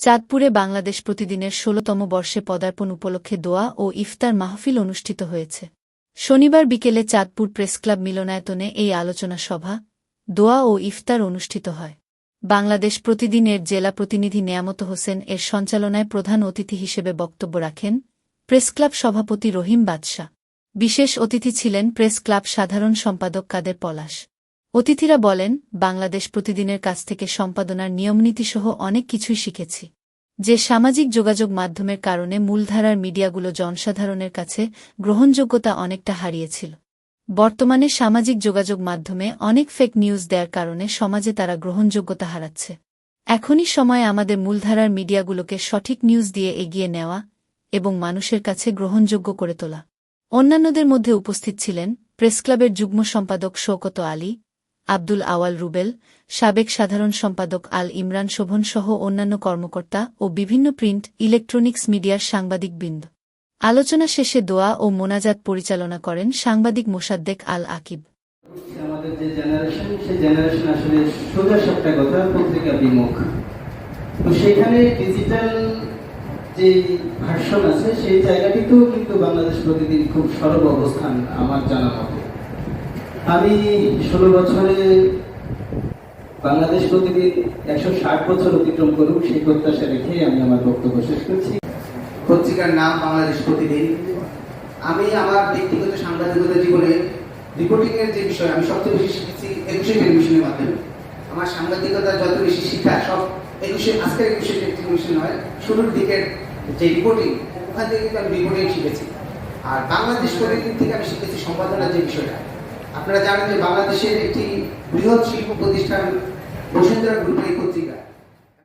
চাঁদপুরে বাংলাদেশ প্রতিদিনের ষোলতম বর্ষে পদার্পণ উপলক্ষে দোয়া ও ইফতার মাহফিল অনুষ্ঠিত হয়েছে। শনিবার বিকেলে চাঁদপুর প্রেসক্লাব মিলনায়তনে এই আলোচনা সভা, দোয়া ও ইফতার অনুষ্ঠিত হয়। বাংলাদেশ প্রতিদিনের জেলা প্রতিনিধি নেয়ামত হোসেন এর সঞ্চালনায় প্রধান অতিথি হিসেবে বক্তব্য রাখেন প্রেসক্লাব সভাপতি রহিম বাদশাহ। বিশেষ অতিথি ছিলেন প্রেস ক্লাব সাধারণ সম্পাদক কাদের পলাশ। অতিথিরা বলেন, বাংলাদেশ প্রতিদিনের কাছ থেকে সম্পাদনার নিয়মনীতিসহ অনেক কিছুই শিখেছি। যে সামাজিক যোগাযোগ মাধ্যমের কারণে মূলধারার মিডিয়াগুলো জনসাধারণের কাছে গ্রহণযোগ্যতা অনেকটা হারিয়েছিল। বর্তমানে সামাজিক যোগাযোগ মাধ্যমে অনেক ফেক নিউজ দেওয়ার কারণে সমাজে তারা গ্রহণযোগ্যতা হারাচ্ছে। এখনই সময় আমাদের মূলধারার মিডিয়াগুলোকে সঠিক নিউজ দিয়ে এগিয়ে নেওয়া এবং মানুষের কাছে গ্রহণযোগ্য করে তোলা। অন্যান্যদের মধ্যে উপস্থিত ছিলেন প্রেসক্লাবের যুগ্ম সম্পাদক শৌকত আলী আব্দুল আওয়াল রুবেল, সাবেক সাধারণ সম্পাদক আল ইমরান শোভন সহ অন্যান্য কর্মকর্তা ও বিভিন্ন প্রিন্ট, ইলেকট্রনিক্স মিডিয়ার সাংবাদিকবৃন্দ। আলোচনা শেষে দোয়া ও মোনাজাত পরিচালনা করেন সাংবাদিক মোসাদ্দেক আল আকিব। সেখানে ডিজিটাল যে ভার্সন আছে, সেই জায়গাটিতেও কিন্তু বাংলাদেশ প্রতিদিন খুব সরব অবস্থান আমার জানা মতে। আমি ষোলো বছরে বাংলাদেশ প্রতিদিন একশো ষাট বছর অতিক্রম করুক, সেই প্রত্যাশা রেখে আমি আমার বক্তব্য শেষ করছি। পত্রিকার নাম বাংলাদেশ প্রতিদিন। আমি আমার ব্যক্তিগত সাংবাদিকতা জীবনে রিপোর্টিং এর যে বিষয়, আমি সবচেয়ে বেশি শিখেছি একুশে টেলিভিশনের মাধ্যমে। আমার সাংবাদিকতা যত বেশি শিক্ষা, সব একুশে, আজকের একুশে টেলিভিশন হয় শুরুর দিকের যে রিপোর্টিং ওখান থেকে কিন্তু আমি রিপোর্টিং শিখেছি। আর বাংলাদেশ প্রতিদিন থেকে আমি শিখেছি সম্পাদনার যে বিষয়টা আপনারা জানেন যে বাংলাদেশের একটি বৃহৎ শিল্প প্রতিষ্ঠান বসুন্ধরা গ্রুপের পত্রিকা।